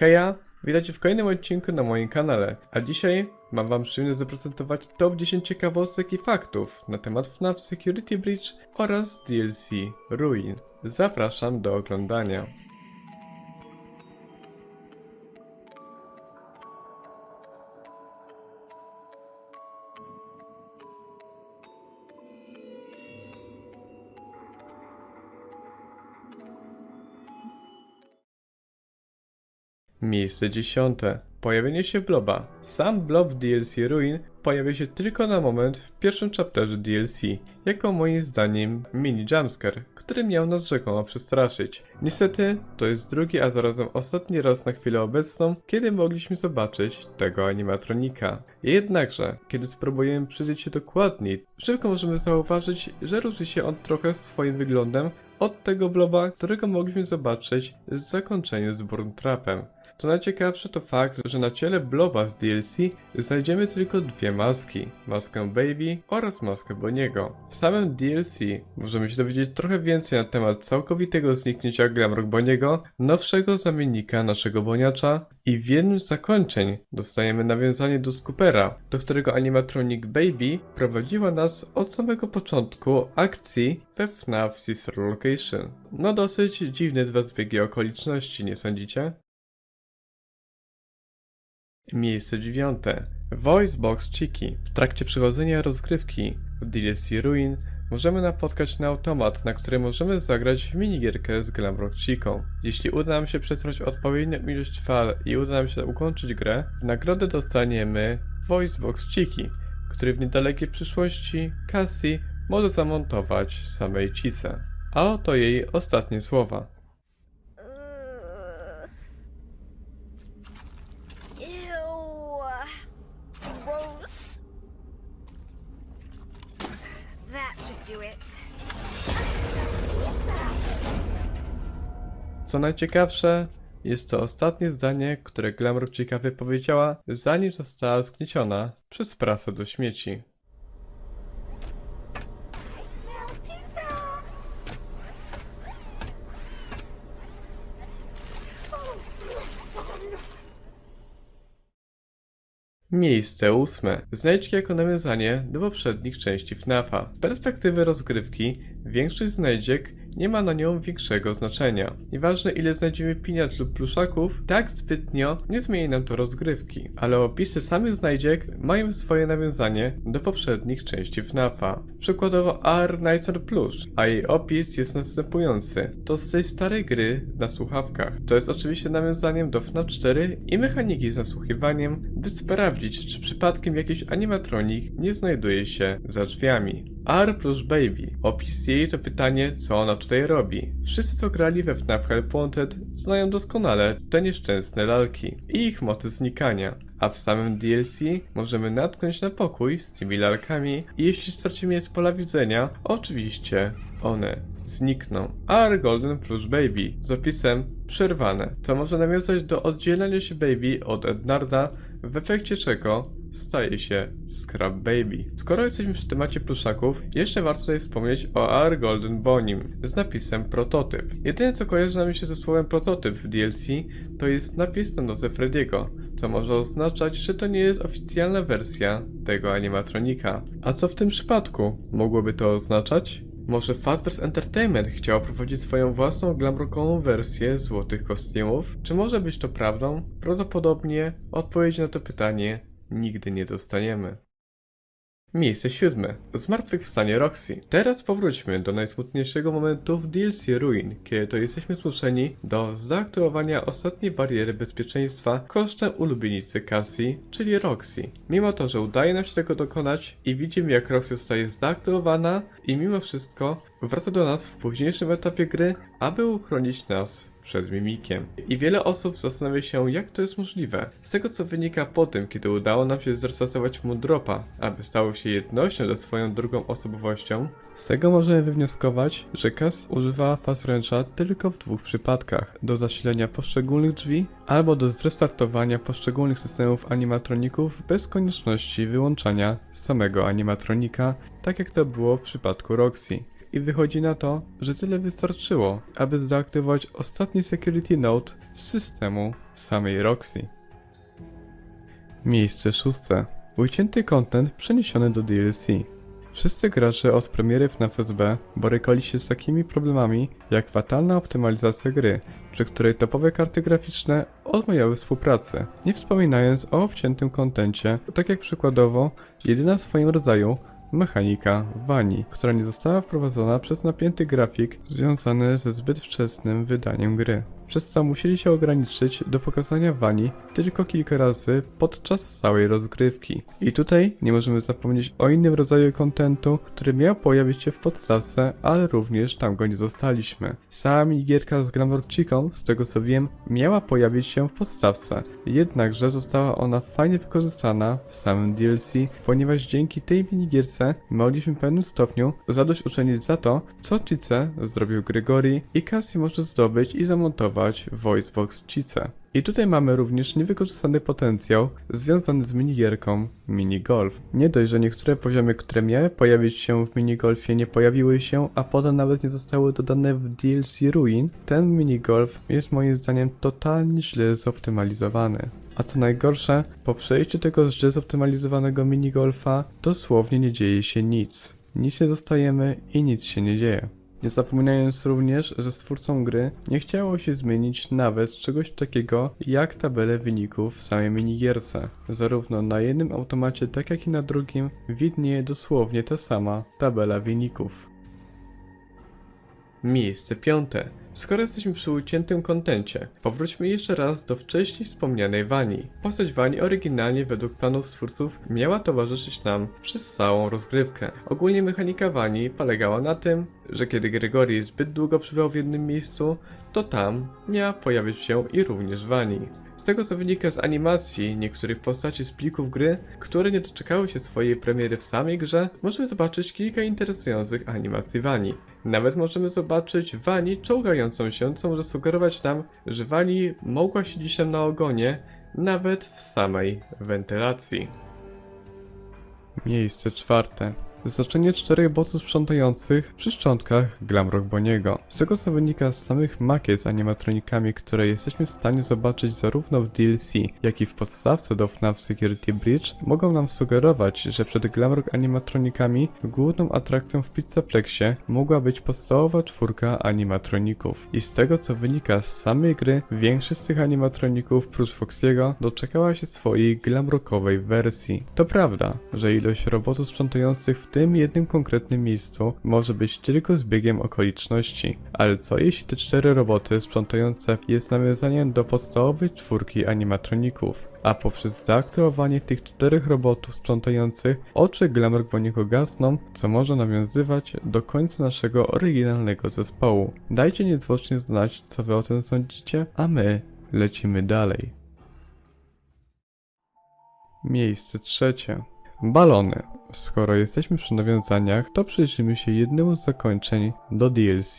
Heja, witajcie w kolejnym odcinku na moim kanale, a dzisiaj mam wam przyjemność zaprezentować top 10 ciekawostek i faktów na temat FNAF Security Breach oraz DLC Ruin. Zapraszam do oglądania. Miejsce dziesiąte. Pojawienie się Bloba. Sam Blob DLC Ruin pojawia się tylko na moment w pierwszym chapterze DLC, jako moim zdaniem mini jumpscare, który miał nas rzekomo przestraszyć. Niestety, to jest drugi, a zarazem ostatni raz na chwilę obecną, kiedy mogliśmy zobaczyć tego animatronika. Jednakże, kiedy spróbujemy przyjrzeć się dokładniej, szybko możemy zauważyć, że różni się on trochę swoim wyglądem od tego bloba, którego mogliśmy zobaczyć z zakończeniem z Burn Trapem. Co najciekawsze to fakt, że na ciele bloba z DLC znajdziemy tylko dwie maski. Maskę Baby oraz maskę Boniego. W samym DLC możemy się dowiedzieć trochę więcej na temat całkowitego zniknięcia Glamrock Boniego, nowszego zamiennika naszego Boniacza i w jednym z zakończeń dostajemy nawiązanie do Scoopera, do którego animatronic Baby prowadziła nas od samego początku akcji we FNAF Sister Location. No dosyć dziwne dwa zbiegi okoliczności, nie sądzicie? Miejsce dziewiąte. Voicebox Chiki. W trakcie przechodzenia rozgrywki w DLC Ruin możemy napotkać na automat, na który możemy zagrać w minigierkę z Glamrock Chiką. Jeśli uda nam się przetrwać odpowiednią ilość fal i uda nam się ukończyć grę, w nagrodę dostaniemy Voicebox Chiki, który w niedalekiej przyszłości Cassie może zamontować samej Cice. A oto jej ostatnie słowa. Co najciekawsze, jest to ostatnie zdanie, które Glamrock Chica wypowiedziała, zanim została zgnieciona przez prasę do śmieci. Miejsce ósme. Znajdźki jako nawiązanie do poprzednich części FNAFa. Z perspektywy rozgrywki, większość znajdziek nie ma na nią większego znaczenia. Nieważne ile znajdziemy piniat lub pluszaków, tak zbytnio nie zmieni nam to rozgrywki. Ale opisy samych znajdziek mają swoje nawiązanie do poprzednich części FNAFa. Przykładowo R Nightmare Plus, a jej opis jest następujący. To z tej starej gry na słuchawkach. To jest oczywiście nawiązaniem do FNAF 4 i mechaniki z nasłuchiwaniem, by sprawdzić, czy przypadkiem jakiś animatronik nie znajduje się za drzwiami. R plus Baby. Opis jej to pytanie, co ona tutaj robi. Wszyscy, co grali we FNAF Help Wanted, znają doskonale te nieszczęsne lalki i ich moty znikania. A w samym DLC możemy natknąć na pokój z tymi lalkami i jeśli stracimy je z pola widzenia, oczywiście one znikną. R Golden plus Baby z opisem przerwane, co może nawiązać do oddzielenia się Baby od Ednarda, w efekcie czego staje się Scrap Baby. Skoro jesteśmy przy temacie pluszaków, jeszcze warto tutaj wspomnieć o R Golden Bonim z napisem prototyp. Jedyne co kojarzy nam się ze słowem prototyp w DLC to jest napis na nodze Frediego, co może oznaczać, że to nie jest oficjalna wersja tego animatronika. A co w tym przypadku mogłoby to oznaczać? Może Fazbear's Entertainment chciał prowadzić swoją własną glamrockową wersję złotych kostiumów? Czy może być to prawdą? Prawdopodobnie odpowiedzi na to pytanie nigdy nie dostaniemy. Miejsce siódme. Zmartwychwstanie Roxy. Teraz powróćmy do najsmutniejszego momentu w DLC Ruin, kiedy to jesteśmy zmuszeni do zaaktywowania ostatniej bariery bezpieczeństwa kosztem ulubienicy Cassie, czyli Roxy. Mimo to, że udaje nam się tego dokonać i widzimy jak Roxy zostaje zaaktywowana i mimo wszystko wraca do nas w późniejszym etapie gry, aby uchronić nas przed mimikiem. I wiele osób zastanawia się, jak to jest możliwe. Z tego co wynika po tym, kiedy udało nam się zresetować Moondropa, aby stało się jednością ze swoją drugą osobowością, z tego możemy wywnioskować, że Cass używała Fast Wrencha tylko w dwóch przypadkach. Do zasilenia poszczególnych drzwi, albo do zrestartowania poszczególnych systemów animatroników bez konieczności wyłączania samego animatronika, tak jak to było w przypadku Roxy i wychodzi na to, że tyle wystarczyło, aby zdeaktywować ostatni security node z systemu w samej Roxy. Miejsce szóste. Ucięty content przeniesiony do DLC. Wszyscy gracze od premiery FNAF SB borykali się z takimi problemami jak fatalna optymalizacja gry, przy której topowe karty graficzne odmawiały współpracy. Nie wspominając o obciętym kontencie, tak jak przykładowo jedyna w swoim rodzaju mechanika Wani, która nie została wprowadzona przez napięty grafik związany ze zbyt wczesnym wydaniem gry. Przez co musieli się ograniczyć do pokazania Wani tylko kilka razy podczas całej rozgrywki. I tutaj nie możemy zapomnieć o innym rodzaju kontentu, który miał pojawić się w podstawce, ale również tam go nie zostaliśmy. Sama minigierka z Chicken, z tego co wiem, miała pojawić się w podstawce, jednakże została ona fajnie wykorzystana w samym DLC, ponieważ dzięki tej minigierce mogliśmy w pewnym stopniu zadośćuczynić za to, co Cice zrobił Gregory i Cassie może zdobyć i zamontować Voicebox Cice. I tutaj mamy również niewykorzystany potencjał związany z minigierką Minigolf. Nie dość, że niektóre poziomy, które miały pojawić się w minigolfie nie pojawiły się, a potem nawet nie zostały dodane w DLC Ruin, ten minigolf jest moim zdaniem totalnie źle zoptymalizowany. A co najgorsze, po przejściu tego źle zoptymalizowanego minigolfa dosłownie nie dzieje się nic. Nic nie dostajemy i nic się nie dzieje. Nie zapominając również, że stwórcom gry nie chciało się zmienić nawet czegoś takiego jak tabelę wyników w samej minigierce. Zarówno na jednym automacie, tak jak i na drugim widnieje dosłownie ta sama tabela wyników. Miejsce piąte. Skoro jesteśmy przy uciętym kontencie, powróćmy jeszcze raz do wcześniej wspomnianej Wani. Postać Wani oryginalnie według planów stwórców miała towarzyszyć nam przez całą rozgrywkę. Ogólnie mechanika Wani polegała na tym, że kiedy Gregory zbyt długo przebywał w jednym miejscu, to tam miała pojawić się i również Wani. Z tego co wynika z animacji niektórych postaci z plików gry, które nie doczekały się swojej premiery w samej grze, możemy zobaczyć kilka interesujących animacji Wani. Nawet możemy zobaczyć Wani czołgającą się, co może sugerować nam, że Wani mogła siedzieć tam na ogonie, nawet w samej wentylacji. Miejsce czwarte. Znaczenie czterech botów sprzątających przy szczątkach Glamrock Boniego. Z tego co wynika z samych makiet z animatronikami, które jesteśmy w stanie zobaczyć zarówno w DLC, jak i w podstawce do FNAF Security Bridge, mogą nam sugerować, że przed Glamrock animatronikami główną atrakcją w Pizzaplexie mogła być podstawowa czwórka animatroników. I z tego co wynika z samej gry, większość z tych animatroników prócz Foxiego doczekała się swojej glamrockowej wersji. To prawda, że ilość robotów sprzątających w tym jednym konkretnym miejscu może być tylko zbiegiem okoliczności. Ale co jeśli te cztery roboty sprzątające jest nawiązaniem do podstawowej czwórki animatroników? A poprzez zaaktywowanie tych czterech robotów sprzątających oczy Glamrock Boniego gasną, co może nawiązywać do końca naszego oryginalnego zespołu. Dajcie niezwłocznie znać, co wy o tym sądzicie, a my lecimy dalej. Miejsce trzecie. Balony. Skoro jesteśmy przy nawiązaniach, to przyjrzyjmy się jednemu z zakończeń do DLC.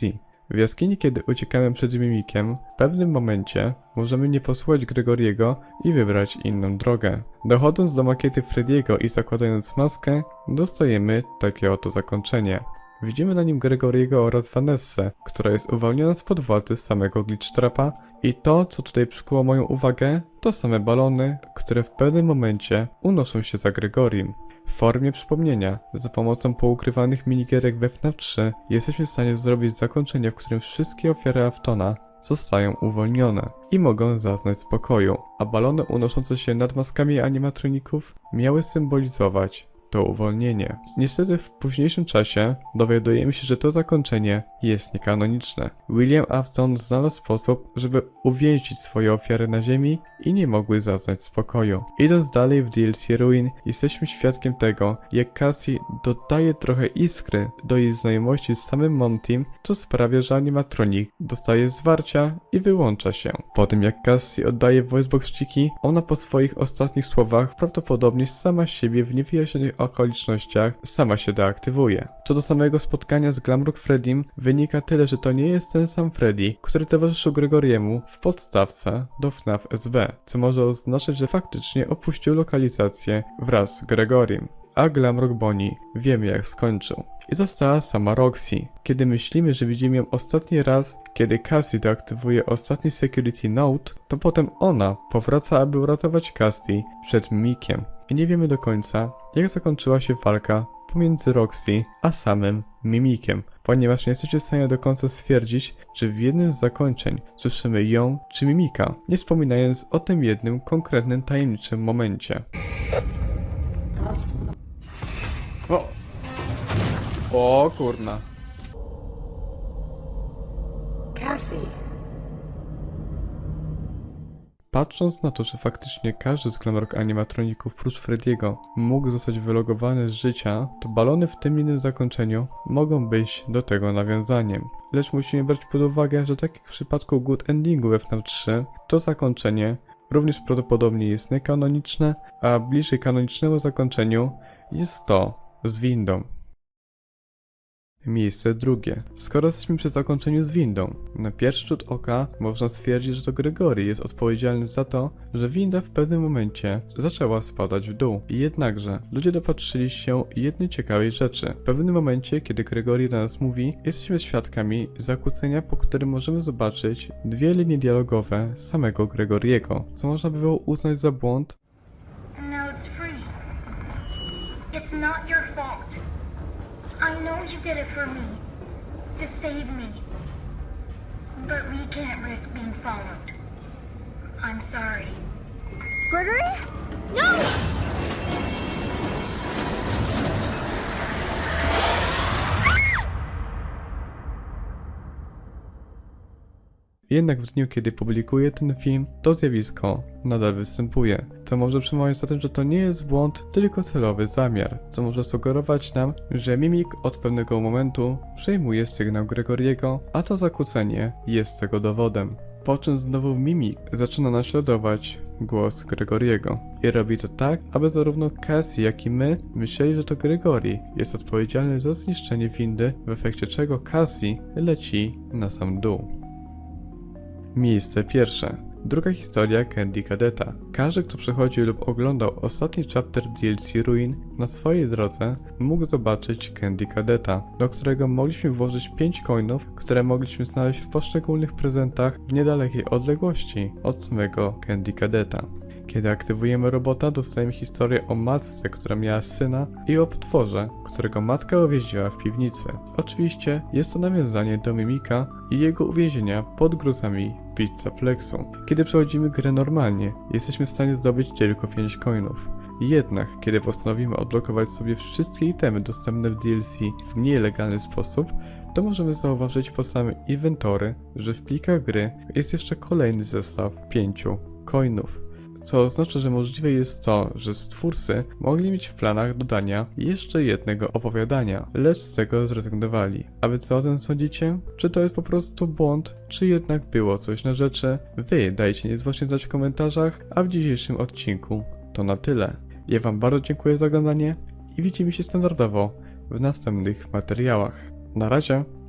W jaskini, kiedy uciekamy przed mimikiem, w pewnym momencie możemy nie posłuchać Gregoriego i wybrać inną drogę. Dochodząc do makiety Frediego i zakładając maskę, dostajemy takie oto zakończenie. Widzimy na nim Gregoriego oraz Vanessę, która jest uwolniona spod władzy samego Glitchtrapa i to, co tutaj przykuło moją uwagę, to same balony, które w pewnym momencie unoszą się za Gregorim. W formie przypomnienia, za pomocą poukrywanych minigierek we FNAF 3 jesteśmy w stanie zrobić zakończenie, w którym wszystkie ofiary Aftona zostają uwolnione i mogą zaznać spokoju, a balony unoszące się nad maskami animatroników miały symbolizować to uwolnienie. Niestety w późniejszym czasie dowiadujemy się, że to zakończenie jest niekanoniczne. William Afton znalazł sposób, żeby uwięzić swoje ofiary na ziemi i nie mogły zaznać spokoju. Idąc dalej w DLC Ruin, jesteśmy świadkiem tego, jak Cassie dodaje trochę iskry do jej znajomości z samym Montym, co sprawia, że animatronik dostaje zwarcia i wyłącza się. Po tym jak Cassie oddaje voiceboxciki, ona po swoich ostatnich słowach prawdopodobnie sama siebie w niewyjaśnionych okolicznościach sama się deaktywuje. Co do samego spotkania z Glamrock Freddym, wynika tyle, że to nie jest ten sam Freddy, który towarzyszył Gregoriemu w podstawce do FNAF SB, co może oznaczać, że faktycznie opuścił lokalizację wraz z Gregorym. A Glamrock Bonnie wiemy jak skończył. I została sama Roxy. Kiedy myślimy, że widzimy ją ostatni raz, kiedy Cassie doaktywuje ostatni Security Note, to potem ona powraca, aby uratować Cassie przed Mimikiem. I nie wiemy do końca, jak zakończyła się walka pomiędzy Roxy a samym Mimikiem, ponieważ nie jesteście w stanie do końca stwierdzić, czy w jednym z zakończeń słyszymy ją czy Mimika, nie wspominając o tym jednym konkretnym tajemniczym momencie. O! O kurna. Cassie, Patrząc na to, że faktycznie każdy z Glamrock animatroników prócz Frediego mógł zostać wylogowany z życia, to balony w tym innym zakończeniu mogą być do tego nawiązaniem. Lecz musimy brać pod uwagę, że tak jak w przypadku Good Endingu w FNAF 3, to zakończenie również prawdopodobnie jest niekanoniczne, a bliżej kanonicznemu zakończeniu jest to z windą. Miejsce drugie. Skoro jesteśmy przy zakończeniu z windą, na pierwszy rzut oka można stwierdzić, że to Gregory jest odpowiedzialny za to, że winda w pewnym momencie zaczęła spadać w dół. Jednakże ludzie dopatrzyli się jednej ciekawej rzeczy. W pewnym momencie, kiedy Gregory do nas mówi, jesteśmy świadkami zakłócenia, po którym możemy zobaczyć dwie linie dialogowe samego Gregoriego, co można by było uznać za błąd, now it's free. It's not. I know you did it for me. To save me. But we can't risk being followed. I'm sorry. Gregory? No! Jednak w dniu, kiedy publikuję ten film, to zjawisko nadal występuje, co może przemawiać za tym, że to nie jest błąd, tylko celowy zamiar, co może sugerować nam, że mimik od pewnego momentu przejmuje sygnał Gregoriego, a to zakłócenie jest tego dowodem. Po czym znowu mimik zaczyna naśladować głos Gregoriego. I robi to tak, aby zarówno Cassie, jak i my myśleli, że to Gregory jest odpowiedzialny za zniszczenie windy, w efekcie czego Cassie leci na sam dół. Miejsce pierwsze. Druga historia Candy Kadeta. Każdy, kto przechodził lub oglądał ostatni chapter DLC Ruin na swojej drodze, mógł zobaczyć Candy Kadeta, do którego mogliśmy włożyć 5 coinów, które mogliśmy znaleźć w poszczególnych prezentach w niedalekiej odległości od samego Candy Kadeta. Kiedy aktywujemy robota, dostajemy historię o matce, która miała syna i o potworze, którego matka uwięziła w piwnicy. Oczywiście jest to nawiązanie do Mimika i jego uwięzienia pod gruzami Pizza Plexu. Kiedy przechodzimy grę normalnie, jesteśmy w stanie zdobyć tylko 5 coinów. Jednak, kiedy postanowimy odblokować sobie wszystkie itemy dostępne w DLC w mniej legalny sposób, to możemy zauważyć po samym inwentory, że w plikach gry jest jeszcze kolejny zestaw 5 coinów co oznacza, że możliwe jest to, że stwórcy mogli mieć w planach dodania jeszcze jednego opowiadania, lecz z tego zrezygnowali. A wy co o tym sądzicie? Czy to jest po prostu błąd, czy jednak było coś na rzeczy? Wy dajcie niezwłocznie znać w komentarzach, a w dzisiejszym odcinku to na tyle. Ja wam bardzo dziękuję za oglądanie i widzimy się standardowo w następnych materiałach. Na razie!